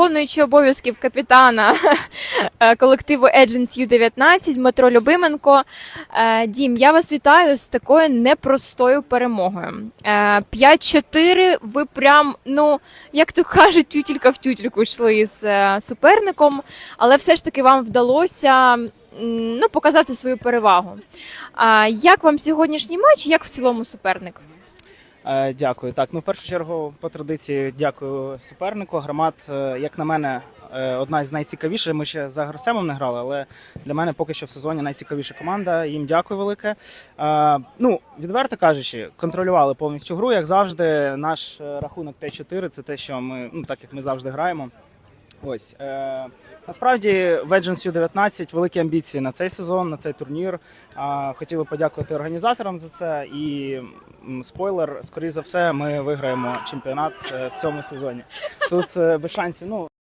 Виконуючи обов'язків капітана е, колективу Agents U19 Дмитро Любименко. Е, Дім, я вас вітаю з такою непростою перемогою. Е, 5-4. Ви прям, ну як то кажуть, тютілька в тютільку йшли з е, суперником, але все ж таки вам вдалося ну, показати свою перевагу. А як вам сьогоднішній матч? Як в цілому суперник? Е, Дякую. Так, ну в першу чергу, по традиції, дякую супернику. Громад, е, як на мене, е, одна з найцікавіших. Ми ще за Гросемом не грали, але для мене поки що в сезоні найцікавіша команда. Їм дякую велике. Ну, відверто кажучи, контролювали повністю гру, як завжди. Наш рахунок 5-4 це те, що ми, ну так як ми завжди граємо. Ось е, насправді в Agents U19 великі амбіції на цей сезон, на цей турнір. Е, хотіли подякувати організаторам за це. І м, спойлер, скоріш за все, ми виграємо чемпіонат е, в цьому сезоні. Тут е, без шансів. Ну